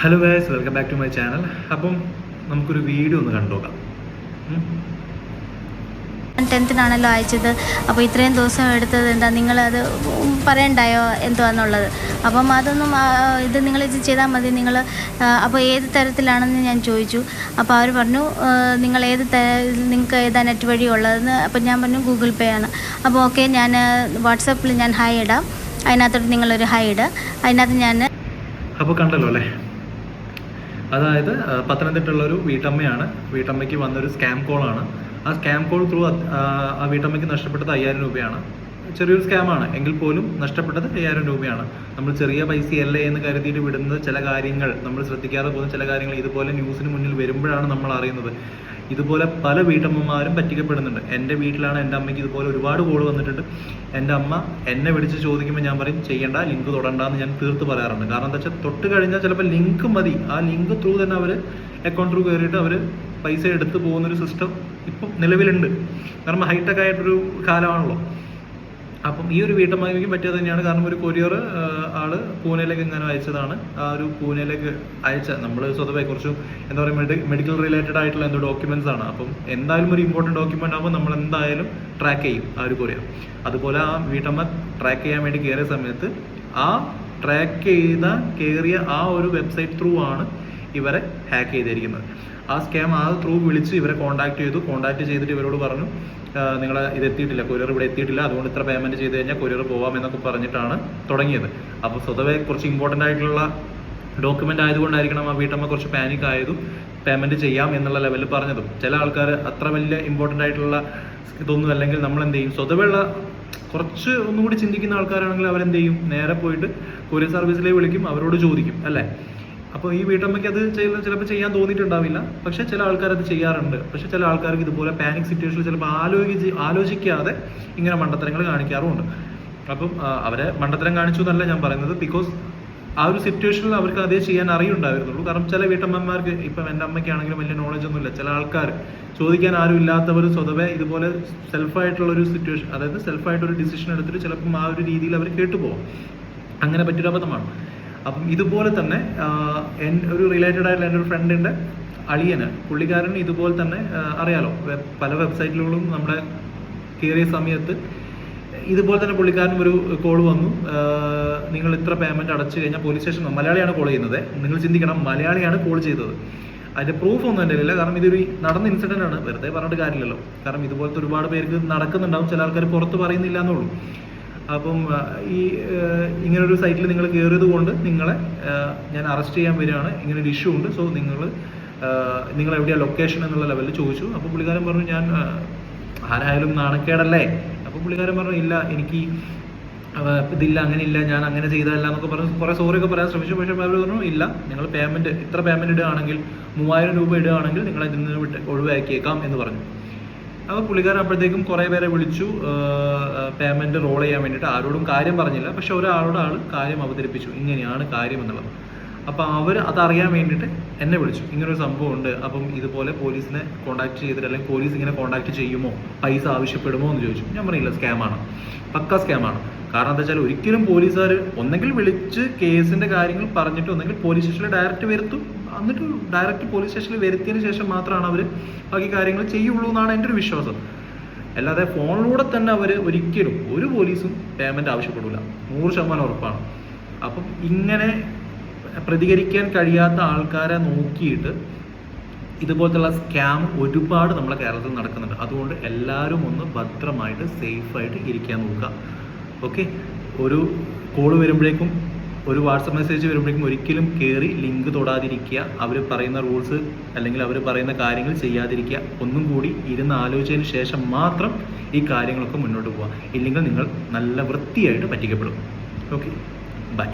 Hello guys welcome back to my channel അപ്പം നമുക്കൊരു video ഒന്ന് കണ്ടുനോക്കാം. ടെൻത്തിനാണല്ലോ അയച്ചത്. അപ്പോൾ ഇത്രയും ദിവസം എടുത്തത് എന്താ? നിങ്ങളത് പറയണ്ടായോ? എന്തുവാന്നുള്ളത്? അപ്പം അതൊന്നും ഇത് നിങ്ങൾ ഇത് ചെയ്താൽ മതി. നിങ്ങൾ അപ്പോൾ ഏത് തരത്തിലാണെന്ന് ഞാൻ ചോദിച്ചു. അപ്പോൾ അവർ പറഞ്ഞു നിങ്ങൾ ഏത് നിങ്ങൾക്ക് ഏതാ നെറ്റ് വഴി ഉള്ളതെന്ന്. അപ്പോൾ ഞാൻ പറഞ്ഞു ഗൂഗിൾ പേ ആണ്. അപ്പോൾ ഓക്കെ ഞാൻ വാട്സാപ്പിൽ ഞാൻ ഹായ് ഇടാം. അതിനകത്തോട്ട് നിങ്ങളൊരു ഹായ് ഇടുക അതിനകത്ത് ഞാൻ അപ്പോൾ കണ്ടല്ലോ അല്ലേ? അതായത് പത്തനംതിട്ടയുള്ള ഒരു വീട്ടമ്മയാണ്. വീട്ടമ്മയ്ക്ക് വന്നൊരു സ്കാം കോളാണ്. ആ സ്കാം കോൾ ത്രൂ ആ വീട്ടമ്മയ്ക്ക് നഷ്ടപ്പെട്ടത് അയ്യായിരം രൂപയാണ്. ചെറിയൊരു സ്കാമാണ്. എങ്കിൽ പോലും നഷ്ടപ്പെട്ടത് അയ്യായിരം രൂപയാണ്. നമ്മൾ ചെറിയ പൈസയല്ലേ എന്ന് കരുതിയിട്ട് വിടുന്ന ചില കാര്യങ്ങൾ നമ്മൾ ശ്രദ്ധിക്കാതെ പോകുന്ന ചില കാര്യങ്ങൾ ഇതുപോലെ ന്യൂസിന് മുന്നിൽ വരുമ്പോഴാണ് നമ്മൾ അറിയുന്നത്. ഇതുപോലെ പല വീട്ടമ്മമാരും പറ്റിക്കപ്പെടുന്നുണ്ട്. എന്റെ വീട്ടിലാണ് എന്റെ അമ്മയ്ക്ക് ഇതുപോലെ ഒരുപാട് കോൾ വന്നിട്ടുണ്ട്. എന്റെ അമ്മ എന്നെ വിളിച്ച് ചോദിക്കുമ്പോൾ ഞാൻ പറയും ചെയ്യേണ്ട ലിങ്ക് തൊടണ്ടെന്ന് ഞാൻ തീർത്ത് പറയാറുണ്ട്. കാരണം എന്താ വെച്ചാൽ തൊട്ട് കഴിഞ്ഞാൽ ചിലപ്പോൾ ലിങ്ക് മതി. ആ ലിങ്ക് ത്രൂ തന്നെ അവർ അക്കൗണ്ട് ത്രൂ കയറിയിട്ട് അവർ പൈസ എടുത്ത് പോകുന്നൊരു സിസ്റ്റം ഇപ്പം നിലവിലുണ്ട്. കാരണം ഹൈടെക് ആയിട്ടൊരു കാലമാണല്ലോ. അപ്പം ഈ ഒരു വീട്ടമ്മയ്ക്ക് പറ്റിയത് തന്നെയാണ്. കാരണം ഒരു കൊറിയർ ആൾ പൂനെയിലേക്ക് ഇങ്ങനെ അയച്ചതാണ്. ആ ഒരു പൂനെയിലേക്ക് അയച്ച നമ്മൾ സ്വതവേ കുറച്ച് എന്താ പറയുക മെഡിക്കൽ റിലേറ്റഡ് ആയിട്ടുള്ള എന്തോ ഡോക്യുമെന്റ്സ് ആണ്. അപ്പം എന്തായാലും ഒരു ഇമ്പോർട്ടന്റ് ഡോക്യുമെന്റ് ആകുമ്പോൾ നമ്മൾ എന്തായാലും ട്രാക്ക് ചെയ്യും ആ ഒരു കൊറിയർ അതുപോലെ ആ വീട്ടമ്മ ട്രാക്ക് ചെയ്യാൻ വേണ്ടി കയറിയ സമയത്ത് ആ ട്രാക്ക് ചെയ്ത കയറിയ ആ ഒരു വെബ്സൈറ്റ് ത്രൂ ആണ് ഇവരെ ഹാക്ക് ചെയ്തിരിക്കുന്നത്. ആ സ്കാം ആ ത്രൂ വിളിച്ച് ഇവരെ കോൺടാക്ട് ചെയ്തു. കോൺടാക്ട് ചെയ്തിട്ട് ഇവരോട് പറഞ്ഞു നിങ്ങൾ ഇത് എത്തിയിട്ടില്ല കൊറിയർ ഇവിടെ എത്തിയിട്ടില്ല. അതുകൊണ്ട് ഇത്ര പേയ്മെന്റ് ചെയ്ത് കഴിഞ്ഞാൽ കൊറിയർ പോവാം എന്നൊക്കെ പറഞ്ഞിട്ടാണ് തുടങ്ങിയത്. അപ്പോൾ സ്വതവേ കുറച്ച് ഇമ്പോർട്ടന്റ് ആയിട്ടുള്ള ഡോക്യുമെന്റ് ആയതുകൊണ്ടായിരിക്കണം ആ വീട്ടമ്മ കുറച്ച് പാനിക് ആയതും പേയ്മെന്റ് ചെയ്യാം എന്നുള്ള ലെവലിൽ പറഞ്ഞതും. ചില ആൾക്കാർ അത്ര വലിയ ഇമ്പോർട്ടന്റ് ആയിട്ടുള്ള ഇതൊന്നും അല്ലെങ്കിൽ നമ്മൾ എന്ത് ചെയ്യും? സ്വതവേയുള്ള കുറച്ച് ഒന്നുകൂടി ചിന്തിക്കുന്ന ആൾക്കാരാണെങ്കിൽ അവരെന്ത് ചെയ്യും? നേരെ പോയിട്ട് കൊറിയർ സർവീസിലേക്ക് വിളിക്കും അവരോട് ചോദിക്കും അല്ലേ? അപ്പോൾ ഈ വീട്ടമ്മയ്ക്ക് അത് ചിലപ്പോൾ ചെയ്യാൻ തോന്നിയിട്ടുണ്ടാവില്ല. പക്ഷെ ചില ആൾക്കാർ അത് ചെയ്യാറുണ്ട്. പക്ഷെ ചില ആൾക്കാർക്ക് ഇതുപോലെ പാനിക് സിറ്റുവേഷനിൽ ചിലപ്പോൾ ആലോചിച്ച് ആലോചിക്കാതെ ഇങ്ങനെ മണ്ടത്തരങ്ങൾ കാണിക്കാറുമുണ്ട്. അപ്പം അവരെ മണ്ടത്തരം കാണിച്ചു എന്നല്ല ഞാൻ പറയുന്നത്. ബിക്കോസ് ആ ഒരു സിറ്റുവേഷനിൽ അവർക്ക് അതേ ചെയ്യാൻ അറിയുണ്ടായിരുന്നുള്ളൂ. കാരണം ചില വീട്ടമ്മമാർക്ക് ഇപ്പം എന്റെ അമ്മയ്ക്കാണെങ്കിലും വലിയ നോളജ് ഒന്നുമില്ല. ചില ആൾക്കാർ ചോദിക്കാൻ ആരും ഇല്ലാത്തവർ സ്വതവേ ഇതുപോലെ സെൽഫായിട്ടുള്ള ഒരു സിറ്റുവേഷൻ അതായത് സെൽഫായിട്ടൊരു ഡിസിഷൻ എടുത്തിട്ട് ചിലപ്പം ആ ഒരു രീതിയിൽ അവർ കേട്ടുപോകും. അങ്ങനെ പറ്റിയൊരു അബദ്ധമാണ് അപ്പം ഇതുപോലെ തന്നെ ഒരു റിലേറ്റഡ് ആയിട്ടുള്ള എന്റെ ഒരു ഫ്രണ്ടിന്റെ അളിയന്. പുള്ളിക്കാരൻ ഇതുപോലെ തന്നെ അറിയാലോ പല വെബ്സൈറ്റുകളിലും നമ്മുടെ കയറിയ സമയത്ത് ഇതുപോലെ തന്നെ പുള്ളിക്കാരനും ഒരു കോൾ വന്നു. നിങ്ങൾ ഇത്ര പേയ്മെന്റ് അടച്ചു കഴിഞ്ഞാൽ പോലീസ് സ്റ്റേഷൻ മലയാളിയാണ് കോൾ ചെയ്യുന്നത്. നിങ്ങൾ ചിന്തിക്കണം മലയാളിയാണ് കോൾ ചെയ്തത്. അതിന്റെ പ്രൂഫ് ഒന്നും എന്റെ ഇല്ല കാരണം ഇതൊരു നടന്ന ഇൻസിഡന്റ് ആണ്. വെറുതെ പറഞ്ഞിട്ട് കാര്യമില്ലല്ലോ. കാരണം ഇതുപോലത്തെ ഒരുപാട് പേർക്ക് നടക്കുന്നുണ്ടാവും. ചില ആൾക്കാർ പുറത്ത് പറയുന്നില്ല എന്നുള്ളൂ. അപ്പം ഈ ഇങ്ങനെ ഇങ്ങനൊരു സൈറ്റിൽ നിങ്ങൾ കയറിയത് കൊണ്ട് നിങ്ങളെ ഞാൻ അറസ്റ്റ് ചെയ്യാൻ വരികയാണ്. ഇങ്ങനെ ഒരു ഇഷ്യൂ ഉണ്ട്. സോ നിങ്ങൾ നിങ്ങൾ എവിടെയാണ് ലൊക്കേഷൻ എന്നുള്ള ലെവലിൽ ചോദിച്ചു. അപ്പോൾ പുള്ളിക്കാരൻ പറഞ്ഞു ഞാൻ ആരായാലും നാണക്കേടല്ലേ? അപ്പോൾ പുള്ളിക്കാരൻ പറഞ്ഞു ഇല്ല എനിക്ക് ഇതില്ല അങ്ങനെ ഇല്ല ഞാൻ അങ്ങനെ ചെയ്തതല്ല എന്നൊക്കെ പറഞ്ഞ്. കുറേ സോറി ഒക്കെ പറയാൻ ശ്രമിച്ചു. പക്ഷേ അവർ പറഞ്ഞു ഇല്ല നിങ്ങൾ പേയ്മെന്റ് ഇത്ര പേയ്മെന്റ് ഇടുകയാണെങ്കിൽ മൂവായിരം രൂപ ഇടുകയാണെങ്കിൽ നിങ്ങൾ ഇതിൽ നിന്ന് വിട്ട് ഒഴിവാക്കിയേക്കാം എന്ന് പറഞ്ഞു. അപ്പോൾ പുള്ളിക്കാരൻ അപ്പോഴത്തേക്കും കുറേ പേരെ വിളിച്ചു പേയ്മെന്റ് റോൾ ചെയ്യാൻ വേണ്ടിയിട്ട്. ആരോടും കാര്യം പറഞ്ഞില്ല പക്ഷെ ഒരാളോട് ആൾ കാര്യം അവതരിപ്പിച്ചു. ഇങ്ങനെയാണ് കാര്യം എന്നുള്ളത്. അപ്പോൾ അവർ അതറിയാൻ വേണ്ടിയിട്ട് എന്നെ വിളിച്ചു. ഇങ്ങനൊരു സംഭവം ഉണ്ട്. അപ്പം ഇതുപോലെ പോലീസിനെ കോൺടാക്ട് ചെയ്തിട്ട് അല്ലെങ്കിൽ പോലീസ് ഇങ്ങനെ കോൺടാക്ട് ചെയ്യുമോ? പൈസ ആവശ്യപ്പെടുമോ എന്ന് ചോദിച്ചു. ഞാൻ പറയില്ല സ്കാമാണ് പക്ക സ്കാമാണ് കാരണം എന്താ വെച്ചാൽ ഒരിക്കലും പോലീസുകാർ ഒന്നെങ്കിൽ വിളിച്ച് കേസിന്റെ കാര്യങ്ങൾ പറഞ്ഞിട്ട് ഒന്നെങ്കിൽ പോലീസ് സ്റ്റേഷനിൽ ഡയറക്റ്റ് വരുത്തും. എന്നിട്ട് ഡയറക്റ്റ് പോലീസ് സ്റ്റേഷനിൽ വരുത്തിയതിന് ശേഷം മാത്രമാണ് അവർ ബാക്കി കാര്യങ്ങൾ ചെയ്യുള്ളൂ എന്നാണ് എന്റെ ഒരു വിശ്വാസം. അല്ലാതെ ഫോണിലൂടെ തന്നെ അവർ ഒരിക്കലും ഒരു പോലീസും പേയ്മെന്റ് ആവശ്യപ്പെടില്ല നൂറ് ശതമാനം ഉറപ്പാണ്. അപ്പം ഇങ്ങനെ പ്രതികരിക്കാൻ കഴിയാത്ത ആൾക്കാരെ നോക്കിയിട്ട് ഇതുപോലത്തെ സ്കാം ഒരുപാട് നമ്മളെ കേരളത്തിൽ നടക്കുന്നുണ്ട്. അതുകൊണ്ട് എല്ലാവരും ഒന്ന് ഭദ്രമായിട്ട് സേഫായിട്ട് ഇരിക്കാൻ നോക്കുക. ഓക്കെ ഒരു കോൾ വരുമ്പോഴേക്കും ഒരു വാട്സപ്പ് മെസ്സേജ് വരുമ്പോഴേക്കും ഒരിക്കലും കയറി ലിങ്ക് തൊടാതിരിക്കുക. അവർ പറയുന്ന റൂൾസ് അല്ലെങ്കിൽ അവർ പറയുന്ന കാര്യങ്ങൾ ചെയ്യാതിരിക്കുക. ഒന്നും കൂടി ഇരുന്ന് ആലോചിച്ചതിന് ശേഷം മാത്രം ഈ കാര്യങ്ങളൊക്കെ മുന്നോട്ട് പോവുക. ഇല്ലെങ്കിൽ നിങ്ങൾ നല്ല വൃത്തിയായിട്ട് പറ്റിക്കപ്പെടും. Okay bye